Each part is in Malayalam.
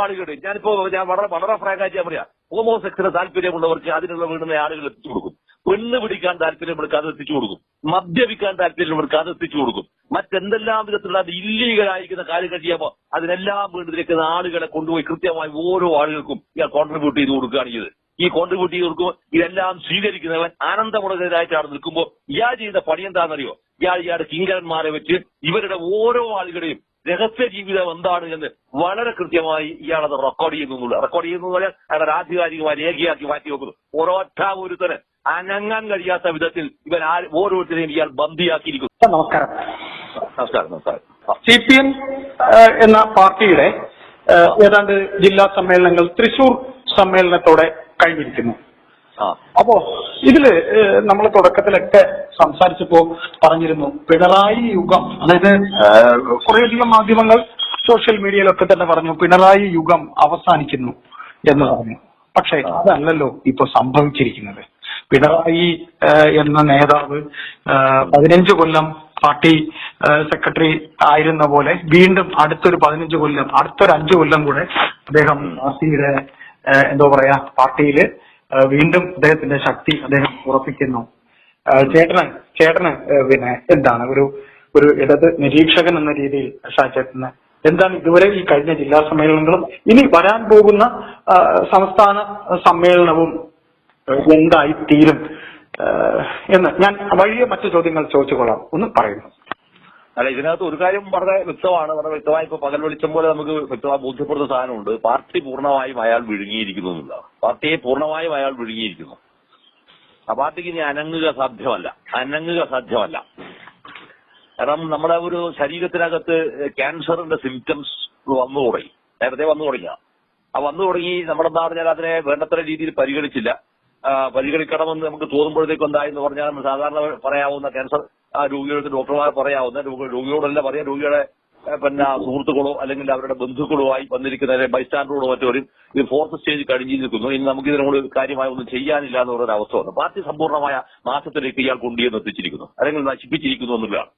ആളുകളുടെയും ഞാനിപ്പോ ഞാൻ വളരെ വളരെ ഫ്രാങ്കായിട്ട് ഞാൻ പറയാം ഹോമോസെക്സിന് താല്പര്യമുള്ളവർക്ക് അതിനുള്ള വീടുന്ന ആളുകൾ എത്തിച്ചു കൊടുക്കും. പെണ്ണ് പിടിക്കാൻ താല്പര്യമുള്ളവർക്ക് അത് എത്തിച്ചു കൊടുക്കും. മദ്യപിക്കാൻ താല്പര്യമുള്ളവർക്ക് അത് എത്തിച്ചു കൊടുക്കും. മറ്റെന്തെല്ലാം വിധത്തിലുള്ള അത് ഇല്ലീഗലായിരിക്കുന്ന കാര്യങ്ങൾ ചെയ്യുമ്പോൾ അതിനെല്ലാം വീട്ടിലേക്ക് ആളുകളെ കൊണ്ടുപോയി കൃത്യമായി ഓരോ ആളുകൾക്കും ഇയാൾ കോൺട്രിബ്യൂട്ട് ചെയ്ത് കൊടുക്കുകയാണ് ചെയ്ത് ഈ കോൺട്രിബ്യൂട്ട് ചെയ്ത് കൊടുക്കുമ്പോൾ ഇതെല്ലാം സ്വീകരിക്കുന്നവൻ ആനന്ദമുടകരായിട്ടാണ് നിൽക്കുമ്പോൾ ഇയാൾ ചെയ്ത പണി എന്താണെന്നറിയോ? ഇയാൾ ഇയാളുടെ കിങ്കരന്മാരെ വെച്ച് ഇവരുടെ ഓരോ ആളുകളുടെയും രഹസ്യ ജീവിതം എന്താണ് എന്ന് വളരെ കൃത്യമായി ഇയാളത് റെക്കോർഡ് ചെയ്യുന്നു റെക്കോർഡ് ചെയ്യുന്നു പറഞ്ഞാൽ അയാളുടെ ആധികാരികമായി രേഖയാക്കി മാറ്റി വെക്കുന്നു. ഒരൊറ്റ ഒരുത്തന് അനങ്ങാൻ കഴിയാത്ത വിധത്തിൽ ഇവൻ ആ ഓരോരുത്തരെയും ഇയാൾ ബന്ദിയാക്കിയിരിക്കുന്നു. നമസ്കാരം. നമസ്കാരം നമസ്കാരം. സി പി എം എന്ന പാർട്ടിയുടെ ഏതാണ്ട് ജില്ലാ സമ്മേളനങ്ങൾ തൃശൂർ സമ്മേളനത്തോടെ കഴിഞ്ഞിരിക്കുന്നു. അപ്പോ ഇതിൽ നമ്മൾ തുടക്കത്തിലൊക്കെ സംസാരിച്ചപ്പോ പറഞ്ഞിരുന്നു പിണറായി യുഗം അതായത് കുറേയധികം മാധ്യമങ്ങൾ സോഷ്യൽ മീഡിയയിലൊക്കെ തന്നെ പറഞ്ഞു പിണറായി യുഗം അവസാനിക്കുന്നു എന്ന് പറഞ്ഞു. പക്ഷേ അതല്ലല്ലോ ഇപ്പൊ സംഭവിച്ചിരിക്കുന്നത്. പിണറായി എന്ന നേതാവ് പതിനഞ്ച് കൊല്ലം പാർട്ടി സെക്രട്ടറി ആയിരുന്ന പോലെ വീണ്ടും അടുത്തൊരു പതിനഞ്ച് കൊല്ലം അടുത്തൊരു അഞ്ചു കൊല്ലം കൂടെ അദ്ദേഹം പാർട്ടിയുടെ എന്തോ പറയാ പാർട്ടിയിൽ വീണ്ടും അദ്ദേഹത്തിന്റെ ശക്തി അദ്ദേഹം ഉറപ്പിക്കുന്നു. ചേട്ടന് ചേട്ടന് പിന്നെ എന്താണ് ഒരു ഒരു ഇടത് നിരീക്ഷകൻ എന്ന രീതിയിൽ ഷാചേട്ടന് എന്താണ് ഇതുവരെ ഈ കഴിഞ്ഞ ജില്ലാ സമ്മേളനങ്ങളും ഇനി വരാൻ പോകുന്ന സംസ്ഥാന സമ്മേളനവും എന്തായി തീരും എന്ന് ഞാൻ വഴിയെ മറ്റു ചോദ്യങ്ങൾ ചോദിച്ചുകൊള്ളാം. ഒന്ന് പറയുന്നു. അല്ല ഇതിനകത്ത് ഒരു കാര്യം വളരെ വ്യക്തമാണ്. വളരെ വ്യക്തമായി ഇപ്പൊ പകൽ വെളിച്ചം പോലെ നമുക്ക് വ്യക്തമായി ബോധ്യപ്പെടുന്ന സാധനമുണ്ട്. പാർട്ടി പൂർണമായും അയാൾ വിഴുങ്ങിയിരിക്കുന്നു എന്നുള്ളതാണ്. പാർട്ടിയെ പൂർണമായും അയാൾ വിഴുങ്ങിയിരിക്കുന്നു. ആ പാർട്ടിക്ക് ഇനി അനങ്ങുക സാധ്യമല്ല. അനങ്ങുക സാധ്യമല്ല. കാരണം നമ്മുടെ ഒരു ശരീരത്തിനകത്ത് ക്യാൻസറിന്റെ സിംറ്റംസ് വന്നു തുടങ്ങി. നേരത്തെ വന്നു തുടങ്ങിയ ആ വന്നു തുടങ്ങി നമ്മളെന്താ പറഞ്ഞാൽ അതിനെ വേണ്ടത്ര രീതിയിൽ പരിഗണിച്ചില്ല. പരിഗണിക്കണമെന്ന് നമുക്ക് തോന്നുമ്പോഴത്തേക്ക് എന്തായെന്ന് പറഞ്ഞാൽ നമ്മൾ സാധാരണ പറയാവുന്ന ക്യാൻസർ രോഗികൾക്ക് ഡോക്ടർമാർ പറയാവുന്ന രോഗി- രോഗിയോടല്ല പറയാം രോഗികളെ പിന്നെ സുഹൃത്തുക്കളോ അല്ലെങ്കിൽ അവരുടെ ബന്ധുക്കളോ ആയി വന്നിരിക്കുന്ന ബൈസ്റ്റാൻഡറോടോ മറ്റോ ഒരു ഇത് ഫോർത്ത് സ്റ്റേജ് കഴിഞ്ഞ് നിൽക്കുന്നു. ഇനി നമുക്ക് ഇതിനോട് കാര്യമായി ഒന്നും ചെയ്യാനില്ല എന്ന് പറയുന്ന അവസ്ഥ വന്നു. പാർട്ടി സമ്പൂർണമായ നാശത്തിലേക്ക് ഇയാൾ കൊണ്ടുവന്ന് എത്തിച്ചിരിക്കുന്നു. അല്ലെങ്കിൽ നശിപ്പിച്ചിരിക്കുന്നു എന്നുള്ളതാണ്.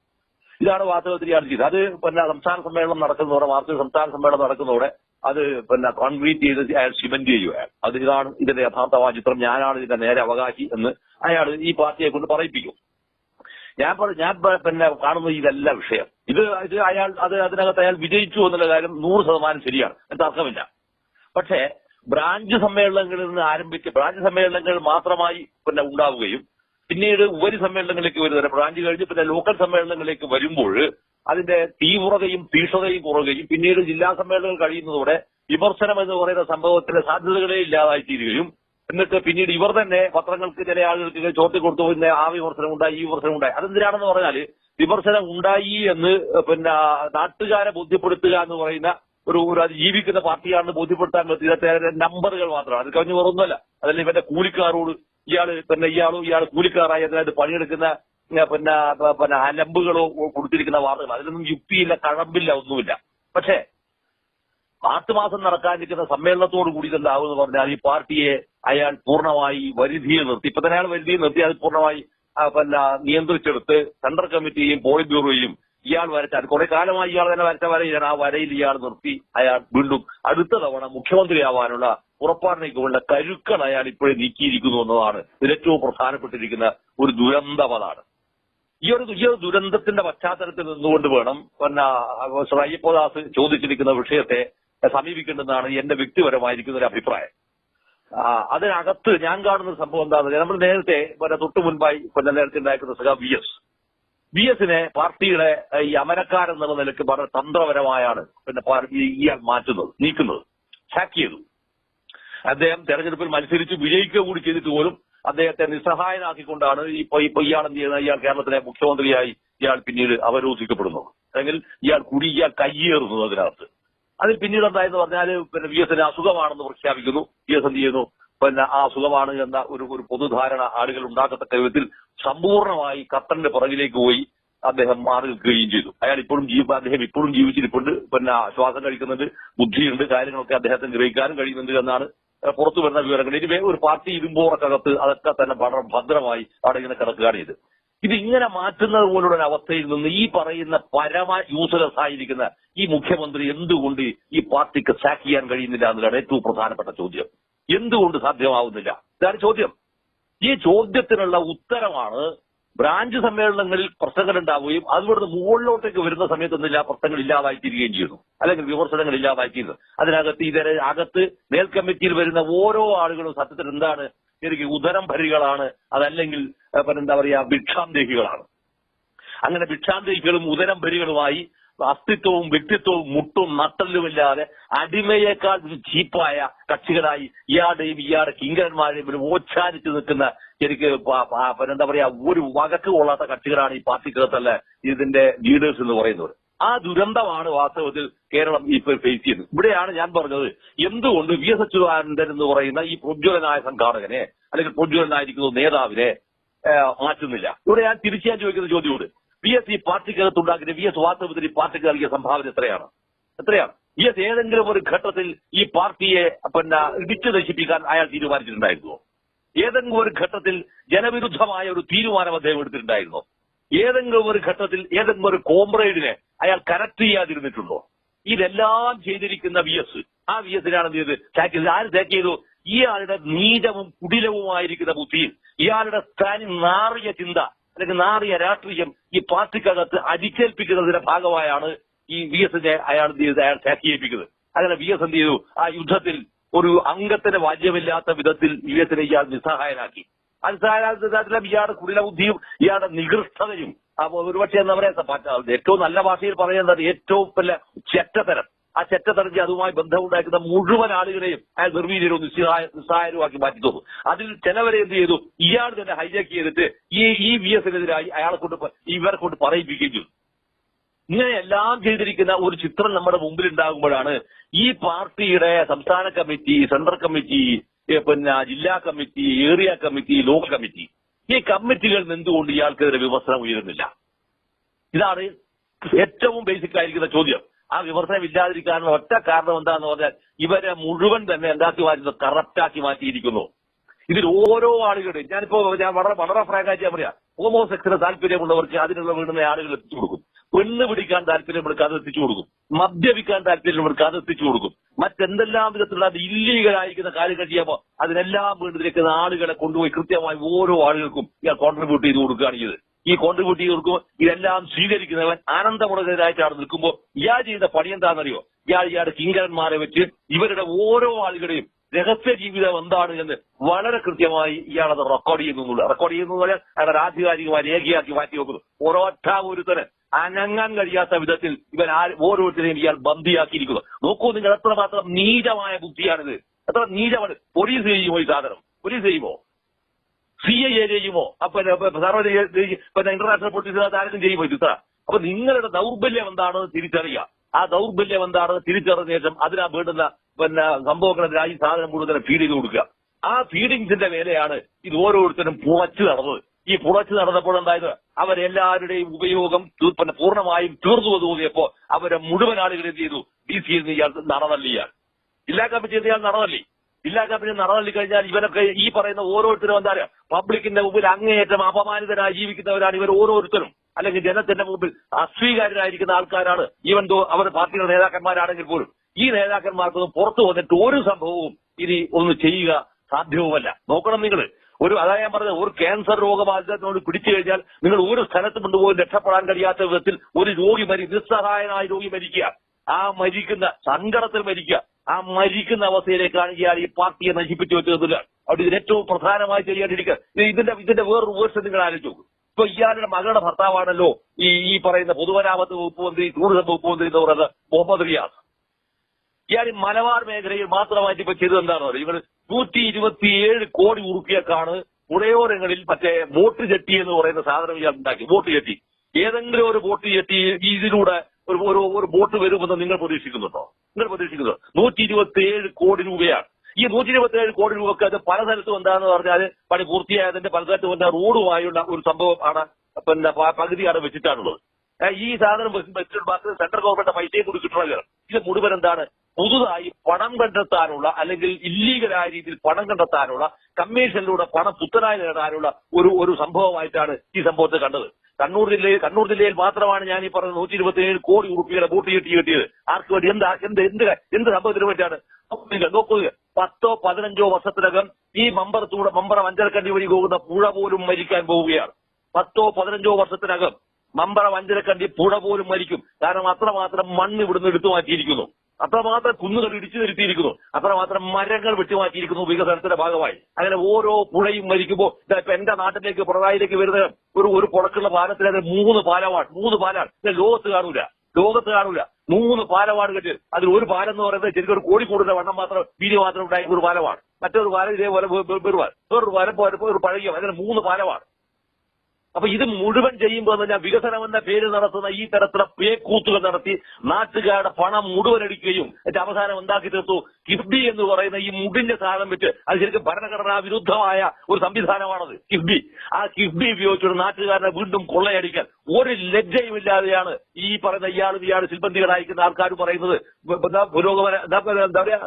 ഇതാണ് വാസ്തവത്തിൽ ഇയാൾ ചെയ്തത്. അത് പിന്നെ സംസ്ഥാന സമ്മേളനം നടക്കുന്നതോടെ വാർഷിക സംസ്ഥാന സമ്മേളനം നടക്കുന്നതോടെ അത് പിന്നെ കോൺക്രീറ്റ് ചെയ്ത് അയാൾ സിമെന്റ് ചെയ്യുകയാണ് അത് ഇതാണ് ഇതിന്റെ യഥാർത്ഥമായ ചിത്രം ഞാനാണ് ഇതിന്റെ നേരെ അവകാശി എന്ന് അയാൾ ഈ പാർട്ടിയെ കൊണ്ട് പറയിപ്പിക്കും. ഞാൻ ഞാൻ പിന്നെ കാണുന്നു ഇതല്ല വിഷയം. ഇത് ഇത് അയാൾ അത് അതിനകത്ത് അയാൾ വിജയിച്ചു എന്നുള്ള കാര്യം നൂറ് ശതമാനം ശരിയാണ്. തർക്കമില്ല പക്ഷേ ബ്രാഞ്ച് സമ്മേളനങ്ങളിൽ നിന്ന് ആരംഭിച്ച് ബ്രാഞ്ച് സമ്മേളനങ്ങൾ മാത്രമായി പിന്നെ ഉണ്ടാവുകയും പിന്നീട് ഉപരി സമ്മേളനങ്ങളിലേക്ക് വരുന്നത് ബ്രാഞ്ച് കഴിഞ്ഞ് പിന്നെ ലോക്കൽ സമ്മേളനങ്ങളിലേക്ക് വരുമ്പോൾ അതിന്റെ തീവ്രതയും തീക്ഷണതയും കുറയുകയും പിന്നീട് ജില്ലാ സമ്മേളനങ്ങൾ കഴിയുന്നതോടെ വിമർശനം എന്ന് പറയുന്ന സംഭവത്തിന്റെ സാധ്യതകളെ ഇല്ലാതായി തീരുകയും എന്നിട്ട് പിന്നീട് ഇവർ തന്നെ പത്രങ്ങൾക്ക് ചില ആളുകൾക്ക് ചോർത്തി കൊടുത്തു പിന്നെ ആ വിമർശനം ഉണ്ടായി ഈ വിമർശനം ഉണ്ടായി. അതെന്തിനാണെന്ന് പറഞ്ഞാൽ വിമർശനം ഉണ്ടായി എന്ന് പിന്നെ നാട്ടുകാരെ ബോധ്യപ്പെടുത്തുക എന്ന് പറയുന്ന ഒരു ഒരു അത് ജീവിക്കുന്ന പാർട്ടിയാണെന്ന് ബോധ്യപ്പെടുത്താൻ പറ്റി നമ്പറുകൾ മാത്രമാണ്. അത് കഴിഞ്ഞ് വേറൊന്നുമല്ല. അതല്ല ഇവന്റെ കൂലിക്കാരോട് ഇയാൾ പിന്നെ ഇയാളും ഇയാൾ കൂലിക്കാരായി അതിനായിട്ട് പണിയെടുക്കുന്ന പിന്നെ പിന്നെ അലമ്പുകളോ കൊടുത്തിരിക്കുന്ന വാർത്തകൾ. അതിലൊന്നും യുക്തിയില്ല കഴമ്പില്ല ഒന്നുമില്ല. പക്ഷേ മാർച്ച് മാസം നടക്കാനിരിക്കുന്ന സമ്മേളനത്തോട് കൂടി ഇതെന്താവുമെന്ന് പറഞ്ഞാൽ ഈ പാർട്ടിയെ അയാൾ പൂർണമായി വരുതിയിൽ നിർത്തി. ഇപ്പൊ തന്നെ അയാൾ വരുതിയിൽ നിർത്തി അത് പൂർണമായി പിന്നെ നിയന്ത്രിച്ചെടുത്ത് സെൻട്രൽ കമ്മിറ്റിയും പോളിറ്റ് ബ്യൂറോയും ഇയാൾ വരച്ച അത് കുറെ കാലമായി ഇയാൾ തന്നെ വരച്ച വരയിലാണ് ആ വരയിൽ ഇയാൾ നിർത്തി അയാൾ വീണ്ടും അടുത്ത തവണ മുഖ്യമന്ത്രിയാവാനുള്ള ഉറപ്പാടിനേക്കുള്ള കരുക്കൾ അയാൾ ഇപ്പോഴേ നീക്കിയിരിക്കുന്നു എന്നതാണ് ഏറ്റവും പ്രധാനപ്പെട്ടിരിക്കുന്ന ഒരു ദുരന്തമതാണ് ഈ ഒരു ഈ ഒരു ദുരന്തത്തിന്റെ പശ്ചാത്തലത്തിൽ നിന്നുകൊണ്ട് വേണം പിന്നെ ശ്രീ അയ്യപ്പദാസ് ചോദിച്ചിരിക്കുന്ന വിഷയത്തെ സമീപിക്കേണ്ടതാണ് എന്റെ വ്യക്തിപരമായിരിക്കുന്ന ഒരു അഭിപ്രായം. അതിനകത്ത് ഞാൻ കാണുന്ന സംഭവം എന്താണെന്ന് നമ്മൾ നേരത്തെ പിന്നെ തൊട്ടു മുൻപായി പിന്നെ നേരത്തെ ഉണ്ടാക്കുന്ന സഖ വി എസ്. വി എസിനെ പാർട്ടിയുടെ ഈ അമരക്കാരൻ എന്നുള്ള നിലയ്ക്ക് വളരെ തന്ത്രപരമായാണ് പിന്നെ ഇയാൾ മാറ്റുന്നത് നീക്കുന്നത് ഹാക്ക് ചെയ്തു. അദ്ദേഹം തെരഞ്ഞെടുപ്പിൽ മത്സരിച്ച് വിജയിക്കുക കൂടി ചെയ്തിട്ട് പോലും അദ്ദേഹത്തെ നിസ്സഹായനാക്കിക്കൊണ്ടാണ് ഇപ്പൊ ഇപ്പൊ ഇയാൾ എന്ത് ചെയ്യുന്നത്? ഇയാൾ കേരളത്തിലെ മുഖ്യമന്ത്രിയായി ഇയാൾ പിന്നീട് അവരോധിക്കപ്പെടുന്നത്. അല്ലെങ്കിൽ ഇയാൾ കുടി ഇയാൾ കയ്യേറുന്നത് അതിനകത്ത്. അതിൽ പിന്നീട് എന്തായെന്ന് പറഞ്ഞാൽ പിന്നെ വി എസിന് അസുഖമാണെന്ന് പ്രഖ്യാപിക്കുന്നു. വി എസ് എന്ത് ചെയ്യുന്നു. പിന്നെ ആ അസുഖമാണ് എന്ന ഒരു ഒരു പൊതുധാരണ ആളുകൾ ഉണ്ടാക്കത്തക്ക വിധത്തിൽ സമ്പൂർണമായി ഖത്തറിന്റെ പുറകിലേക്ക് പോയി അദ്ദേഹം മാറി നിൽക്കുകയും ചെയ്തു. അയാൾ ഇപ്പോഴും ജീവ അദ്ദേഹം ഇപ്പോഴും ജീവിച്ചിരിപ്പുണ്ട്. പിന്നെ ശ്വാസം കഴിക്കുന്നുണ്ട്. ബുദ്ധിയുണ്ട്. കാര്യങ്ങളൊക്കെ അദ്ദേഹത്തിന് ഗ്രഹിക്കാനും കഴിയുന്നുണ്ട് എന്നാണ് പുറത്തു വരുന്ന വിവരങ്ങൾ. ഇനി ഒരു പാർട്ടി ഇരുമ്പോറക്കകത്ത് അതൊക്കെ തന്നെ വളരെ ഭദ്രമായി അവിടെ ഇങ്ങനെ കിടക്കുകയാണ് ഇത് ഇത് ഇങ്ങനെ മാറ്റുന്നത് പോലുള്ള അവസ്ഥയിൽ നിന്ന് ഈ പറയുന്ന പരമ യൂസ്ലെസ് ആയിരിക്കുന്ന ഈ മുഖ്യമന്ത്രി എന്തുകൊണ്ട് ഈ പാർട്ടിക്ക് സാക്ക് ചെയ്യാൻ കഴിയുന്നില്ല എന്നതാണ് ഏറ്റവും പ്രധാനപ്പെട്ട ചോദ്യം. എന്തുകൊണ്ട് സാധ്യമാവുന്നില്ല? ഇതാണ് ചോദ്യം. ഈ ചോദ്യത്തിനുള്ള ഉത്തരമാണ് ബ്രാഞ്ച് സമ്മേളനങ്ങളിൽ പ്രശ്നങ്ങൾ ഉണ്ടാവുകയും അതുകൊണ്ട് മുകളിലോട്ടേക്ക് വരുന്ന സമയത്തൊന്നും ആ പ്രശ്നങ്ങൾ ഇല്ലാതായി തീരുകയും ചെയ്യുന്നു. അല്ലെങ്കിൽ വിമർശനങ്ങൾ ഇല്ലാതായി തീരുന്നു അതിനകത്ത് ഇതര അകത്ത് മേൽ കമ്മിറ്റിയിൽ വരുന്ന ഓരോ ആളുകളും സത്യത്തിൽ എന്താണ് ശരിക്കും ഉദരം ഭരികളാണ്. അതല്ലെങ്കിൽ എന്താ പറയാ ഭിക്ഷാന്തേഹികളാണ് അങ്ങനെ ഭിക്ഷാന്തേഹികളും ഉദരം ഭരികളുമായി അസ്തിത്വവും വ്യക്തിത്വവും മുട്ടും നട്ടലുമില്ലാതെ അടിമയേക്കാൾ ചീപ്പായ കക്ഷികളായി ഇയാളുടെയും ഇയാളുടെ കിങ്കരന്മാരെയും ഒരു ഓച്ഛാനിച്ച് നിൽക്കുന്ന ശരിക്ക് എന്താ പറയാ ഒരു വകക്ക് കൊള്ളാത്ത കക്ഷികളാണ് ഈ പാർട്ടിക്കകത്തല്ല ഇതിന്റെ ലീഡേഴ്സ് എന്ന് പറയുന്നത്. ആ ദുരന്തമാണ് വാസ്തവത്തിൽ കേരളം ഇപ്പോൾ ഫേസ് ചെയ്യുന്നത്. ഇവിടെയാണ് ഞാൻ പറഞ്ഞത് എന്തുകൊണ്ട് വി എസ് അച്യുതാനന്ദൻ എന്ന് പറയുന്ന ഈ പ്രജ്വലനായ സംഘാടകനെ അല്ലെങ്കിൽ പ്രജ്വലനായിരിക്കുന്ന നേതാവിനെ മാറ്റുന്നില്ല? ഇവിടെ ഞാൻ തിരിച്ചു ഞാൻ ചോദിക്കുന്ന ചോദ്യമുണ്ട്. വി എസ് ഈ പാർട്ടിക്കകത്ത് ഉണ്ടാക്കിയ വി എസ് വാസ്തവത്തിൽ ഈ പാർട്ടിക്ക് നൽകിയ സംഭാവന എത്രയാണ്? എത്രയാണ്? വി എസ് ഏതെങ്കിലും ഒരു ഘട്ടത്തിൽ ഈ പാർട്ടിയെ പിന്നെ ഇടിച്ചു നശിപ്പിക്കാൻ അയാൾ തീരുമാനിച്ചിട്ടുണ്ടായിരുന്നോ? ഏതെങ്കിലും ഒരു ഘട്ടത്തിൽ ജനവിരുദ്ധമായ ഒരു തീരുമാനം അദ്ദേഹം എടുത്തിട്ടുണ്ടായിരുന്നോ? ഏതെങ്കിലും ഒരു ഘട്ടത്തിൽ ഏതെങ്കിലും ഒരു കോംറേഡിനെ അയാൾ കറക്റ്റ് ചെയ്യാതിരുന്നിട്ടുണ്ടോ? ഇതെല്ലാം ചെയ്തിരിക്കുന്ന വി എസ് ആ വി എസിനാണ് എന്ത് ചെയ്ത് ചെയ്തത്. ആര് ചാക്ക് ചെയ്തു? ഇയാളുടെ നീചവും കുടിലവുമായിരിക്കുന്ന ബുദ്ധിയും ഇയാളുടെ തനി നാറിയ ചിന്ത അല്ലെങ്കിൽ നാറിയ രാഷ്ട്രീയം ഈ പാർട്ടിക്കകത്ത് അടിച്ചേൽപ്പിക്കുന്നതിന്റെ ഭാഗമായാണ് ഈ വി എസിനെ അയാൾ എന്ത് ചെയ്തത്? അയാൾ ചാക്ക് ചെയ്യിപ്പിക്കുന്നത്. അങ്ങനെ വി എസ് എന്ത് ചെയ്തു? ആ യുദ്ധത്തിൽ ഒരു അംഗത്തിന് വാജ്യമില്ലാത്ത വിധത്തിൽ വി എസിനെ ഇയാൾ നിസ്സഹായനാക്കി. നിസ്സഹായനാക്കില്ല ഇയാളുടെ കുടില ബുദ്ധിയും ഇയാളുടെ നികൃഷ്ടതയും. അപ്പൊ ഒരുപക്ഷെ എന്താ പറയാ ഏറ്റവും നല്ല ഭാഷയിൽ പറയുന്നത് ഏറ്റവും വല്ല ചെറ്റത്തരം. ആ ചെറ്റത്തരഞ്ഞ് അതുമായി ബന്ധമുണ്ടാക്കുന്ന മുഴുവൻ ആളുകളെയും അയാൾ നിർവീര്യവും നിസ്സഹായ നിസ്സഹായരുമാക്കി മാറ്റി തോന്നും അതിൽ ചിലവരെ എന്ത് ചെയ്തു? ഇയാൾ തന്നെ ഹൈജാക്ക് ചെയ്തിട്ട് ഈ ഈ വി എസിനെതിരായി അയാളെ കൊണ്ട് ഇവരെ കൊണ്ട് പറയിപ്പിക്കുകയും ചെയ്തു. ഇങ്ങനെയെല്ലാം ചെയ്തിരിക്കുന്ന ഒരു ചിത്രം നമ്മുടെ മുമ്പിൽ ഉണ്ടാകുമ്പോഴാണ് ഈ പാർട്ടിയുടെ സംസ്ഥാന കമ്മിറ്റി സെൻട്രൽ കമ്മിറ്റി പിന്നെ ജില്ലാ committee area committee local committee. ഈ കമ്മിറ്റികൾ നിന്നുകൊണ്ട് ഇയാൾക്കെതിരെ വിമർശനം ഉയരുന്നില്ല. ഇതാണ് ഏറ്റവും ബേസിക് ആയിരിക്കുന്ന ചോദ്യം. ആ വിമർശനം ഇല്ലാതിരിക്കാനുള്ള ഒറ്റ കാരണം എന്താന്ന് പറഞ്ഞാൽ ഇവരെ മുഴുവൻ തന്നെ എന്താക്കി മാറ്റുന്നത് കറപ്റ്റാക്കി മാറ്റിയിരിക്കുന്നു. ഇതിൽ ഓരോ ആളുകളുടെയും ഞാനിപ്പോ ഞാൻ വളരെ വളരെ ഫ്രാങ്കായിട്ട് ഞാൻ പറയാം. ഹോമോസെക്സിന് താല്പര്യമുള്ളവർക്ക് അതിനുള്ള വീടുന്ന ആളുകൾ എത്തിച്ചു കൊടുക്കും. പെണ്ണ് പിടിക്കാൻ താല്പര്യമുള്ളവർക്ക് അത് എത്തിച്ചു കൊടുക്കും. മദ്യപിക്കാൻ താല്പര്യമുള്ളവർക്ക് അത് എത്തിച്ചു കൊടുക്കും. മറ്റെന്തെല്ലാം വിധത്തിലുള്ള അത് ഇല്ലീഗലായിരിക്കുന്ന കാര്യങ്ങൾ ചെയ്യുമ്പോൾ അതിനെല്ലാം വീണ്ടും ആളുകളെ കൊണ്ടുപോയി കൃത്യമായി ഓരോ ആളുകൾക്കും ഇയാൾ കോൺട്രിബ്യൂട്ട് ചെയ്ത് കൊടുക്കുകയാണ് ചെയ്ത് ഈ കോൺട്രിബ്യൂട്ട് ചെയ്ത് കൊടുക്കുമ്പോൾ ഇതെല്ലാം സ്വീകരിക്കുന്നവൻ ആനന്ദമുടകരായിട്ടാണ് നിൽക്കുമ്പോൾ ഇയാൾ ചെയ്യുന്ന പണി എന്താണെന്നറിയോ? ഇയാൾ ഇയാളുടെ കിങ്കരന്മാരെ വെച്ച് ഇവരുടെ ഓരോ ആളുകളെയും രഹസ്യ ജീവിതം എന്താണ് എന്ന് വളരെ കൃത്യമായി ഇയാളത് റെക്കോർഡ് ചെയ്യുന്നു റെക്കോർഡ് ചെയ്യുന്നു എന്ന് പറഞ്ഞാൽ ആധികാരികമായി രേഖയാക്കി മാറ്റി വെക്കുന്നു. ഒരൊറ്റ ഒരുത്തന് അനങ്ങാൻ കഴിയാത്ത വിധത്തിൽ ഇവൻ ഓരോരുത്തരെയും ഇയാൾ ബന്ദിയാക്കിയിരിക്കുന്നു. നോക്കൂ നിങ്ങൾ എത്രമാത്രം നീചമായ ബുദ്ധിയാണിത്. എത്ര നീചമാണ്. പോലീസ് ചെയ്യുമോ ഈ സാധനം? പോലീസ് ചെയ്യുമോ? സി ഐ എ ചെയ്യുമോ? അപ്പൊ സർവ ഇന്റർനാഷണൽ പോലീസ് ആർക്കും ചെയ്യുമോ ഇത് അപ്പൊ നിങ്ങളുടെ ദൗർബല്യം എന്താണെന്ന് തിരിച്ചറിയുക. ആ ദൗർബല്യം എന്താണെന്ന് തിരിച്ചറിഞ്ഞ ശേഷം അതിനാ വേണ്ടുന്ന പിന്നെ സംഭവങ്ങളെതിരായി സാധനം കൂടുതൽ ഫീഡ് ചെയ്ത് കൊടുക്കുക. ആ ഫീഡിങ്സിന്റെ വേലയാണ് ഇത് ഓരോരുത്തരും പുറച്ചു നടന്നത്. ഈ പുറച്ചു നടന്നപ്പോൾ എന്തായത്? അവരെല്ലാവരുടെയും ഉപയോഗം പൂർണമായും തീർന്നു തോന്നിയപ്പോ അവരെ മുഴുവൻ ആളുകൾ എന്ത് ചെയ്തു? ഡി സി എന്ന് ഇയാൾ. നടന്നല്ലിയാൽ ജില്ലാ കമ്മിറ്റി ഇയാൾ നടന്നല്ലി. ജില്ലാ കമ്മിറ്റി നടന്നല്ലി കഴിഞ്ഞാൽ ഇവരൊക്കെ ഈ പറയുന്ന ഓരോരുത്തരും എന്താ പബ്ലിക്കിന്റെ മുമ്പിൽ അങ്ങേയറ്റം അപമാനിതരായി ജീവിക്കുന്നവരാണ് ഇവർ ഓരോരുത്തരും. അല്ലെങ്കിൽ ജനത്തിന്റെ മുമ്പിൽ അസ്വീകാര്യരായിരിക്കുന്ന ആൾക്കാരാണ്. ഈവൻ ദോ അവർ പാർട്ടിയുടെ നേതാക്കന്മാരാണെങ്കിൽ പോലും. ഈ നേതാക്കന്മാർക്കൊന്നും പുറത്തു വന്നിട്ട് ഒരു സംഭവവും ഇനി ഒന്ന് ചെയ്യുക സാധ്യവുമല്ല നോക്കണം നിങ്ങൾ. ഒരു അതാ ഞാൻ പറഞ്ഞത് ഒരു ക്യാൻസർ രോഗബാധിതനോട് പിടിച്ചു കഴിഞ്ഞാൽ നിങ്ങൾ ഒരു സ്ഥലത്ത് കൊണ്ടുപോയി രക്ഷപ്പെടാൻ കഴിയാത്ത വിധത്തിൽ ഒരു രോഗി മരി നിസ്സഹായനായ രോഗി മരിക്കുക. ആ മരിക്കുന്ന സങ്കടത്തിൽ മരിക്കുക. ആ മരിക്കുന്ന അവസ്ഥയിലേക്കാണ് ഇയാൾ ഈ പാർട്ടിയെ നശിപ്പിച്ചു വെച്ചതില്ല അവിടെ ഇതിന് ഏറ്റവും പ്രധാനമായി ചെയ്യേണ്ടിയിരിക്കുക. ഇതിന്റെ ഇതിന്റെ വേറൊരു വേർഷൻ നിങ്ങൾ ആലോചിച്ചു. ഇപ്പൊ ഇയാളുടെ മകളുടെ ഭർത്താവാണല്ലോ ഈ ഈ പറയുന്ന പൊതുമരാമത്ത് വകുപ്പ് മന്ത്രി ടൂറിസം വകുപ്പ് മന്ത്രി എന്ന് പറയുന്നത് മുഹമ്മദ് റിയാസ്. ഇയാൾ മലബാർ മേഖലയിൽ മാത്രമായിട്ട് ഇപ്പൊ ചെയ്തത് എന്താണെന്ന് പറയുക ഇവർ നൂറ്റി ഇരുപത്തിയേഴ് കോടി ഉറുപ്പിയക്കാണ് ഉടയോരങ്ങളിൽ മറ്റേ വോട്ട് ചെട്ടി എന്ന് പറയുന്ന സാധനം ഇയാൾ ഉണ്ടാക്കി. ബോട്ട് ചെട്ടി ഏതെങ്കിലും ഒരു വോട്ട് ചെട്ടി ഇതിലൂടെ ഒരു ഒരു ഒരു ബോട്ട് വരുമെന്ന് നിങ്ങൾ പ്രതീക്ഷിക്കുന്നുണ്ടോ? നിങ്ങൾ പ്രതീക്ഷിക്കുന്നു നൂറ്റി ഇരുപത്തിയേഴ് കോടി രൂപയാണ്. ഈ നൂറ്റി ഇരുപത്തിയേഴ് കോടി രൂപക്ക് അത് പല സ്ഥലത്തും എന്താണെന്ന് പറഞ്ഞാൽ പണി പൂർത്തിയായതിന്റെ പല സ്ഥലത്തും വന്ന റോഡുമായുള്ള ഒരു സംഭവമാണ് ആണ് പിന്നെ പകുതിയാണ് വെച്ചിട്ടാണുള്ളത്. ഈ സാധനം വെച്ചിട്ട് മാത്രം സെൻട്രൽ ഗവൺമെന്റ് പൈസയും കൂടി ഇത് മുഴുവൻ എന്താണ്? പുതുതായി പണം കണ്ടെത്താനുള്ള അല്ലെങ്കിൽ ഇല്ലീഗലായ രീതിയിൽ പണം കണ്ടെത്താനുള്ള കമ്മീഷനിലൂടെ പണം പുത്തനായി നേടാനുള്ള ഒരു ഒരു സംഭവമായിട്ടാണ് ഈ സംഭവത്തെ കണ്ടത്. കണ്ണൂർ ജില്ലയിൽ കണ്ണൂർ ജില്ലയിൽ മാത്രമാണ് ഞാൻ ഈ പറഞ്ഞ നൂറ്റി ഇരുപത്തി ഏഴ് കോടി ഉറുപ്പികളെ ബൂട്ട് കിട്ടി കിട്ടിയത്. ആർക്ക് വേണ്ടി? എന്ത് എന്ത് എന്ത് എന്ത് സംഭവത്തിന് വേണ്ടിയാണ്? നോക്കുക പത്തോ പതിനഞ്ചോ വർഷത്തിനകം ഈ മമ്പറത്തൂടെ മമ്പറ വഞ്ചരക്കണ്ടി വഴി പോകുന്ന പുഴ പോലും മരിക്കാൻ പോവുകയാണ്. പത്തോ പതിനഞ്ചോ വർഷത്തിനകം മമ്പറ വഞ്ചരക്കണ്ടി പുഴ പോലും മരിക്കും. കാരണം അത്രമാത്രം മണ്ണ് ഇവിടുന്ന് എടുത്തു മാറ്റിയിരിക്കുന്നു അത്രമാത്രം കുന്നുകൾ ഇടിച്ചു നിരുത്തിയിരിക്കുന്നു. അത്രമാത്രം മരങ്ങൾ വെട്ടിമാറ്റിയിരിക്കുന്നു വികസനത്തിന്റെ ഭാഗമായി. അങ്ങനെ ഓരോ പുഴയും മരിക്കുമ്പോൾ ഇപ്പൊ എന്റെ നാട്ടിലേക്ക് പിണറായിലേക്ക് വരുന്ന ഒരു ഒരു പുഴക്കുള്ള പാലത്തിലെ മൂന്ന് പാലമാണ് മൂന്ന് പാലാണ്. ലോകത്ത് കാണൂല. ലോകത്ത് കാണൂല. മൂന്ന് പാലമാണ് കെട്ടി അതിൽ ഒരു പാലം എന്ന് പറയുന്നത് ശരിക്കും ഒരു കോഴിക്കോടിന്റെ വണ്ണം മാത്രം വീതി മാത്രം ഉണ്ടായിരുന്ന ഒരു പാലമാണ് മറ്റൊരു പാലം ഇതേപോലെ വേറൊരു പോലെ ഒരു പഴകിയ അങ്ങനെ മൂന്ന് പാലമാണ് അപ്പൊ ഇത് മുഴുവൻ ചെയ്യുമ്പോൾ തന്നെ വികസനം എന്ന പേര് നടത്തുന്ന ഈ തരത്തിലുള്ള പേക്കൂത്തുകൾ നടത്തി നാട്ടുകാരുടെ പണം മുഴുവൻ അടിക്കുകയും എന്നിട്ട് അവസാനം ഉണ്ടാക്കി തീർത്തു? കിഫ്ബി എന്ന് പറയുന്ന ഈ മുടിഞ്ഞ സാധനം വെച്ച് അത് ശരിക്കും ഭരണഘടനാ വിരുദ്ധമായ ഒരു സംവിധാനമാണത് കിഫ്ബി. ആ കിഫ്ബി ഉപയോഗിച്ചുകൊണ്ട് നാട്ടുകാരനെ വീണ്ടും കൊള്ളയടിക്കാൻ ഒരു ലജ്ജയുമില്ലാതെയാണ് ഈ പറയുന്ന ഇയാൾ ഇയാൾ സിൽബന്ധികളായിരിക്കുന്ന ആൾക്കാർ പറയുന്നത്. പുരോഗമന എന്താ പറയാ